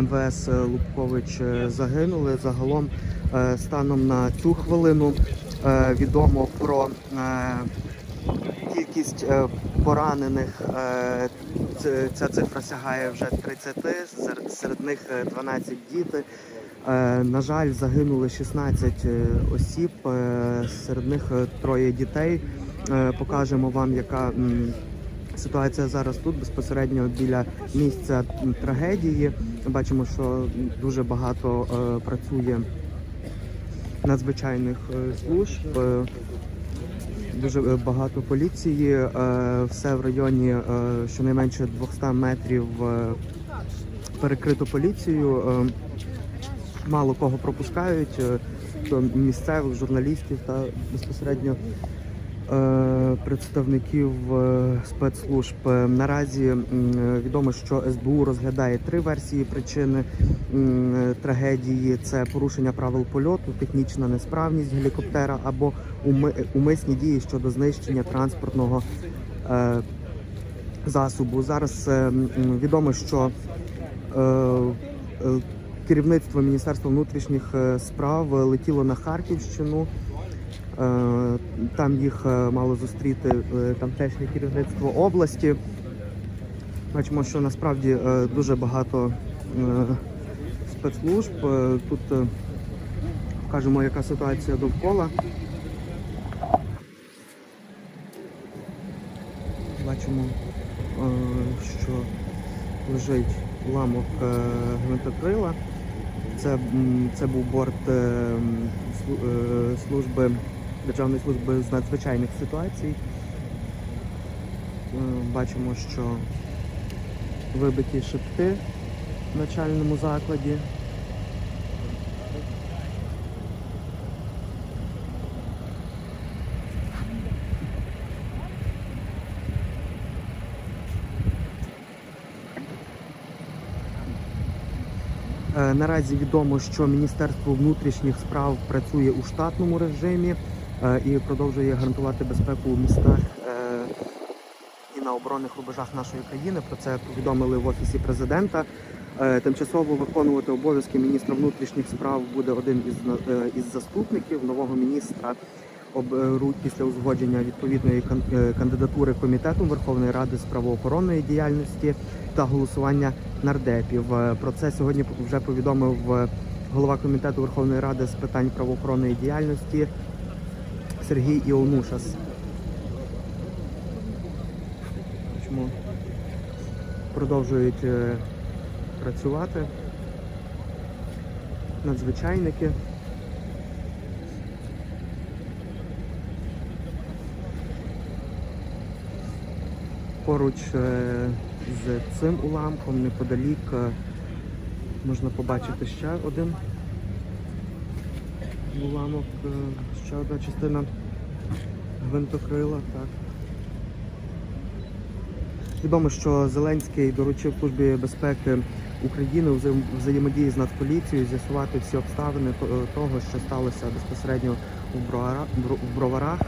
МВС Лубкович е, загинули. Загалом е, станом на цю хвилину е, відомо про е, кількість е, поранених. Е, Ця цифра сягає вже 30, серед, них е, 12 діти. Е, На жаль, загинули 16 е, осіб, е, серед них е, троє дітей. Е, Покажемо вам, яка ситуація зараз тут безпосередньо біля місця трагедії. Бачимо, що дуже багато е, працює надзвичайних е, служб. е, Дуже е, багато поліції, е, все в районі е, щонайменше 200 метрів перекрито поліцією. Мало кого пропускають, то місцевих журналістів та безпосередньо представників е, спецслужб. Е, Наразі е, відомо, що СБУ розглядає три версії причини е, трагедії: це порушення правил польоту, технічна несправність гелікоптера або уми- умисні дії щодо знищення транспортного е, засобу. Зараз е, відомо, що е, е, керівництво Міністерства внутрішніх е, справ летіло на Харківщину. Е, Там їх е, мало зустріти е, тамтешнє керівництво області. Бачимо, що насправді дуже багато спецслужб. Тут покажемо, яка ситуація довкола. Бачимо, що лежить уламок гвинтокрила. Це, це був борт служби Державної служби з надзвичайних ситуацій. Е, Бачимо, що вибиті шипки в начальному закладі. Е, Наразі відомо, що Міністерство внутрішніх справ працює у штатному режимі і продовжує гарантувати безпеку у містах е, і на оборонних рубежах нашої країни. Про це повідомили в офісі президента. Е, Тимчасово виконувати обов'язки міністра внутрішніх справ буде один із е, із заступників нового міністра. Оберуть після узгодження відповідної кан- е, кандидатури комітетом Верховної Ради з правоохоронної діяльності та голосування нардепів. Е, Про це сьогодні вже повідомив е, голова комітету Верховної Ради з питань правоохоронної діяльності Сергій Іонушас. Чому продовжують е, працювати надзвичайники. Поруч е, з цим уламком неподалік е, можна побачити ще один уламок, ще одна частина гвинтокрила. Так. Відомо, що Зеленський доручив Службі безпеки України у взаємодії з Нацполіцією з'ясувати всі обставини е, того, що сталося безпосередньо в Броварах.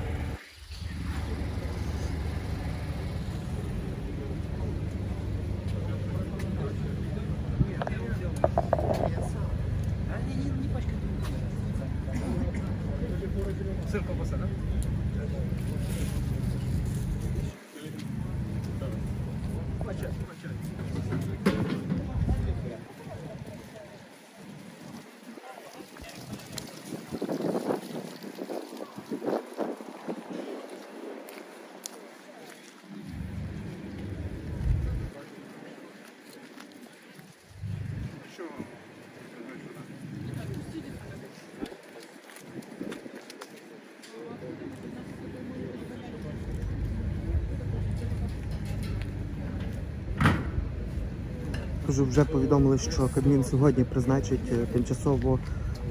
Тож вже повідомили, що Кабмін сьогодні призначить е, тимчасового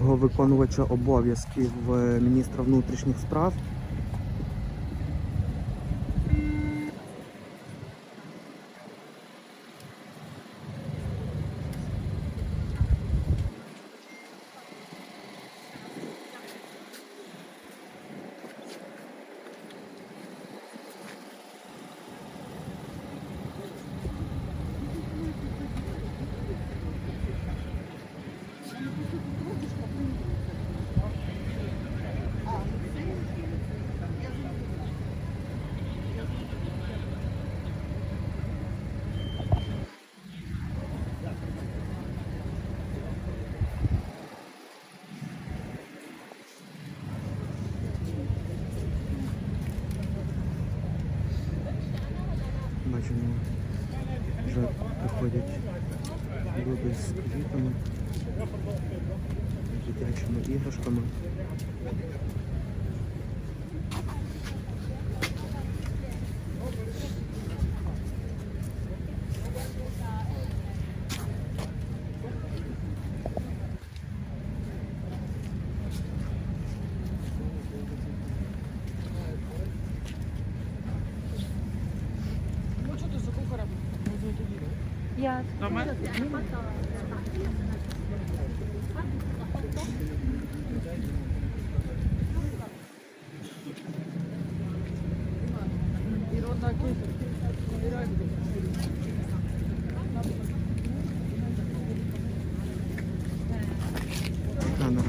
виконувача обов'язків е, міністра внутрішніх справ. Дитячими іграшками. Ja,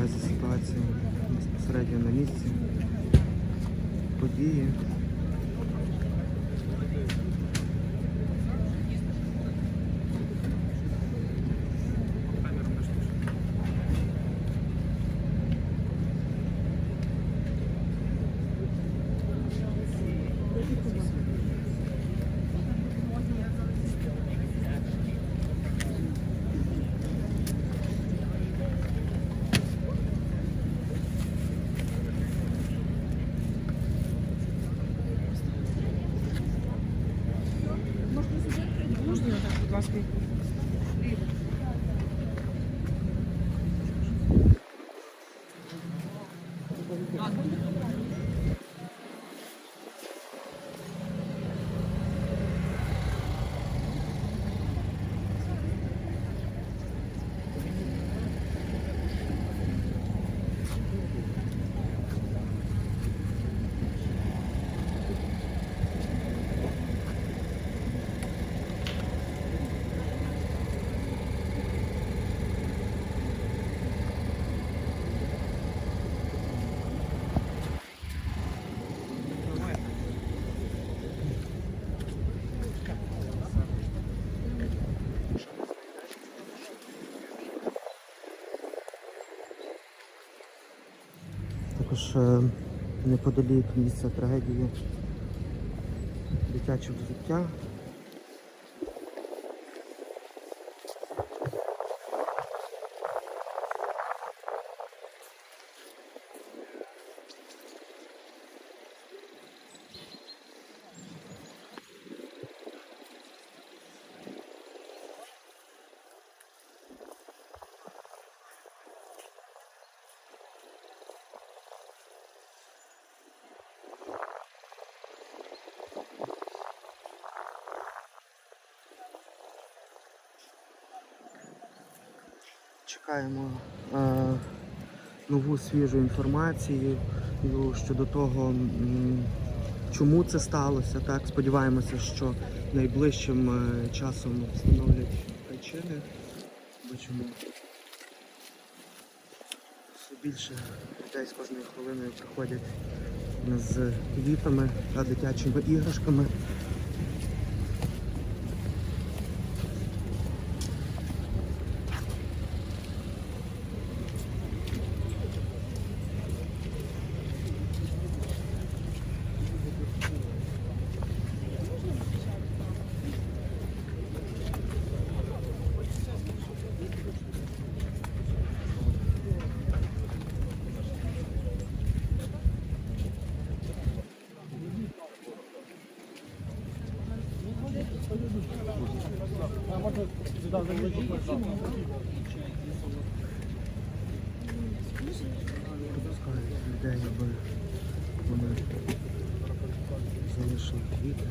Така наразі ситуація безпосередньо на місці. Події. Можна Також е, неподалік місця трагедії дитячого взуття. Чекаємо е, нову свіжу інформацію ну, щодо того, чому це сталося. Так, сподіваємося, що найближчим е, часом встановлять причини. Бачимо все більше людей з кожною хвилиною приходять з квітами та дитячими іграшками. Людей, аби вони залишили квіти.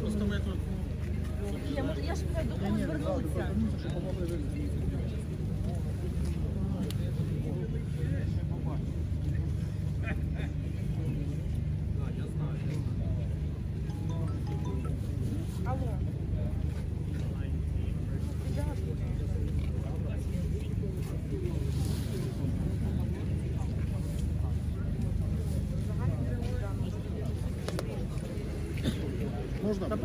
Просто ми тут Я, ж до звернутися. Алло. можна?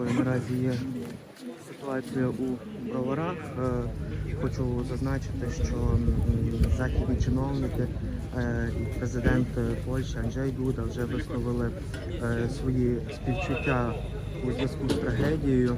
Такою наразі є ситуація у броварах. Е, Хочу зазначити, що західні чиновники е, і президент Польщі Анджей Дуда вже висловили е, свої співчуття у зв'язку з трагедією.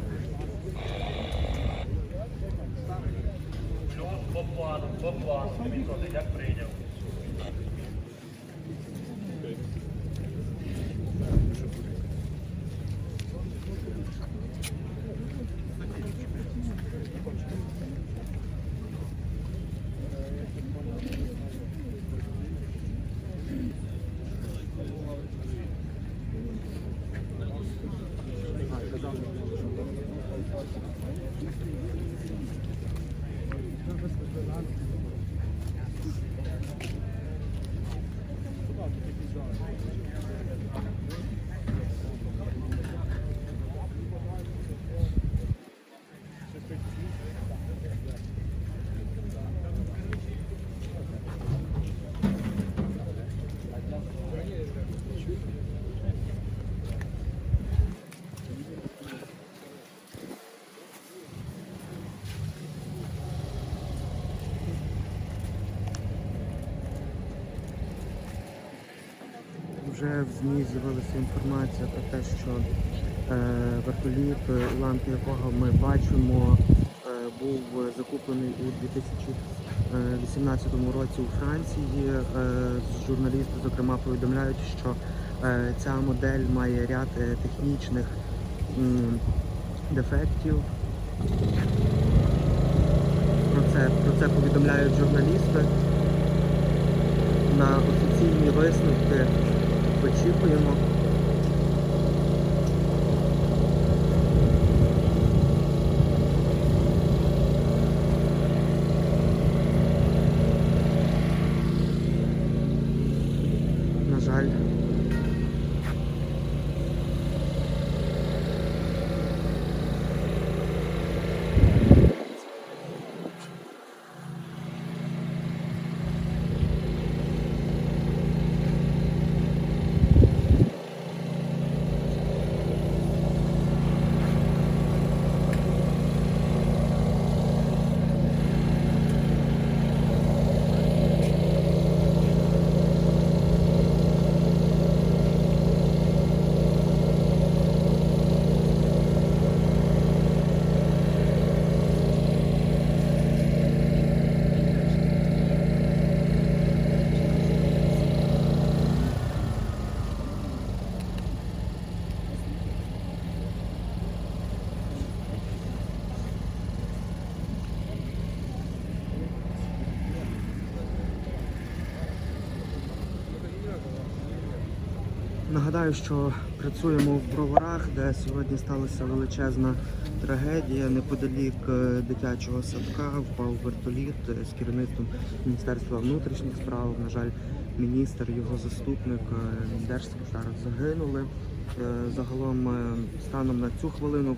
Вже в ЗМІ з'явилася інформація про те, що е, вертоліт, уламки якого ми бачимо, е, був закуплений у 2018 році у Франції. Е, журналісти, зокрема, повідомляють, що ця модель має ряд технічних дефектів. Про це, про це повідомляють журналісти. На офіційні висновки очікуємо. На жаль. Нагадаю, що працюємо в броварах, де сьогодні сталася величезна трагедія. Неподалік е, дитячого садка впав вертоліт е, з керівництвом Міністерства внутрішніх справ. На жаль, міністр, його заступник, е, держсекретар загинули. Загалом станом на цю хвилину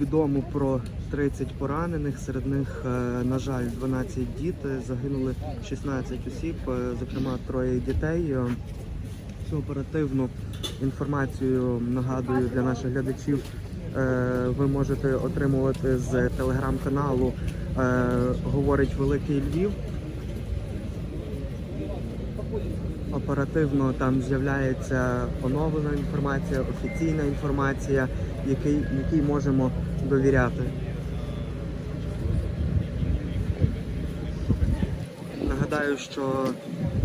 відомо про 30 поранених. Серед них, на жаль, 12 діти. Загинули 16 осіб, зокрема троє дітей. Всю оперативну інформацію нагадую для наших глядачів. е, Ви можете отримувати з телеграм-каналу е, Говорить Великий Львів. Оперативно там з'являється оновлена інформація, офіційна інформація, який, якій можемо довіряти. Нагадаю. Що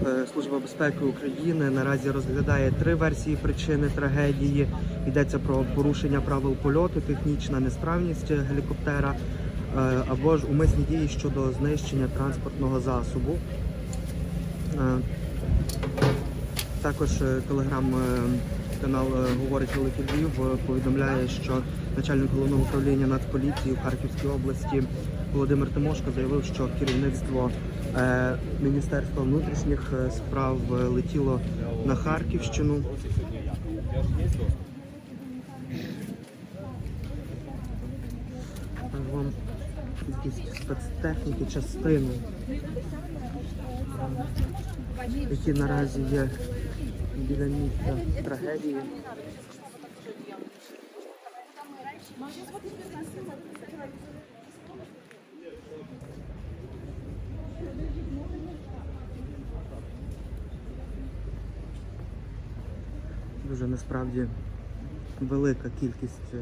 е, Служба безпеки України наразі розглядає три версії причини трагедії. Йдеться про порушення правил польоту, технічна несправність гелікоптера е, або ж умисні дії щодо знищення транспортного засобу. Е, Також телеграм-канал Говорить Великий Львів повідомляє, що начальник головного управління Нацполіції в Харківській області Володимир Тимошко заявив, що керівництво Міністерства внутрішніх е, справ е, летіло на Харківщину. Вам якісь спецтехніки, частини, е, які наразі є біля місця трагедії. Дуже насправді велика кількість е,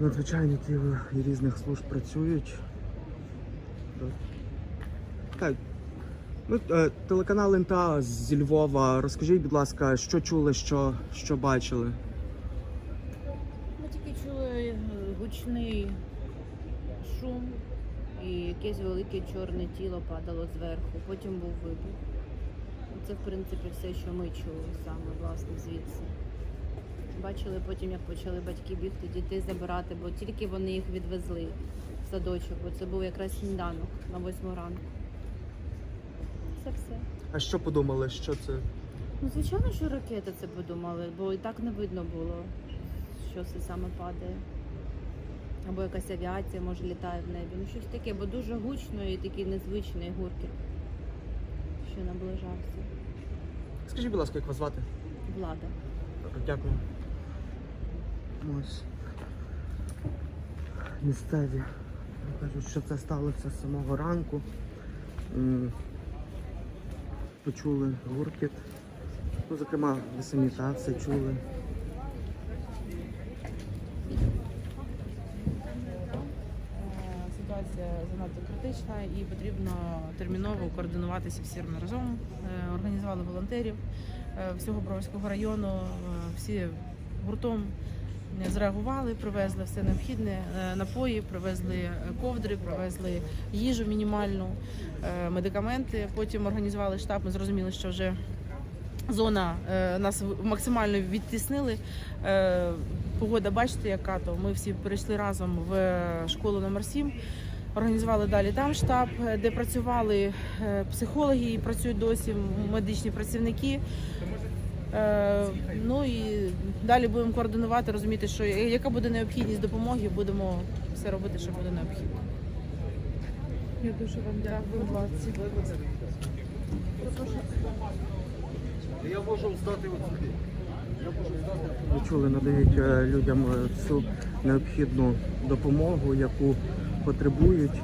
надзвичайників і різних служб працюють. Так. Ну, е, телеканал НТА зі Львова. Розкажіть, будь ласка, що чули, що, що бачили? Ми тільки чули е, гучний шум і якесь велике чорне тіло падало зверху. Потім був вибух. Це, в принципі, все, що ми чули саме, власне, звідси. Бачили потім, як почали батьки бігти дітей забирати, бо тільки вони їх відвезли в садочок, бо це був якраз сніданок на восьму ранку. Це все. А що подумали? Що це? Ну, звичайно, що ракета це подумали, бо і так не видно було, що це саме падає. Або якась авіація, може, літає в небі. Ну, щось таке, бо дуже гучно і такий незвичний гуркіт, що наближався. Скажіть, будь ласка, як вас звати? Влада. Дякую. Ось. Місцеві кажуть, що це сталося з самого ранку. Почули гуркіт. Ну, зокрема, самі все чули. Е, Ситуація критична і потрібно терміново координуватися всім разом. Е, Організували волонтерів е, всього Броварського району. Е, Всі гуртом зреагували, привезли все необхідне, напої, привезли ковдри, привезли їжу мінімальну, медикаменти. Потім організували штаб. Ми зрозуміли, що вже зона нас максимально відтіснили. Погода, бачите, яка то. Ми всі перейшли разом в школу номер 7 Організували далі там штаб, е, де працювали е, психологи і працюють досі медичні працівники. Е, Ну і далі будемо координувати, розуміти, що яка буде необхідність допомоги, будемо все робити, що буде необхідно. Я дуже вам дякую. Я можу здати от сюди. Ви чули, надають людям всю необхідну допомогу, яку потребують.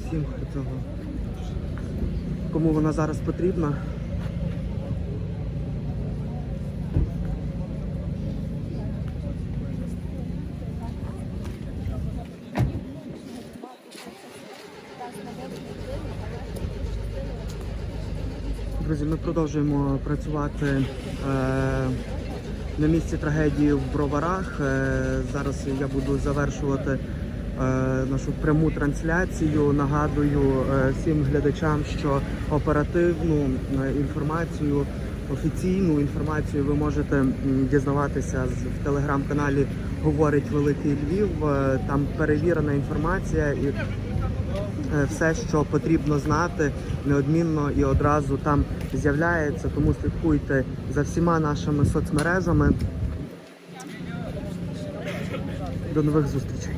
Всім, хто цього. Кому вона зараз потрібна. Друзі, ми продовжуємо працювати е, на місці трагедії в Броварах. Е, зараз я буду завершувати нашу пряму трансляцію. Нагадую е, всім глядачам, що оперативну е, інформацію, офіційну інформацію ви можете дізнаватися в телеграм-каналі Говорить Великий Львів. Е, Там перевірена інформація і Е, все, що потрібно знати, неодмінно і одразу там з'являється. Тому слідкуйте за всіма нашими соцмережами. До нових зустрічей.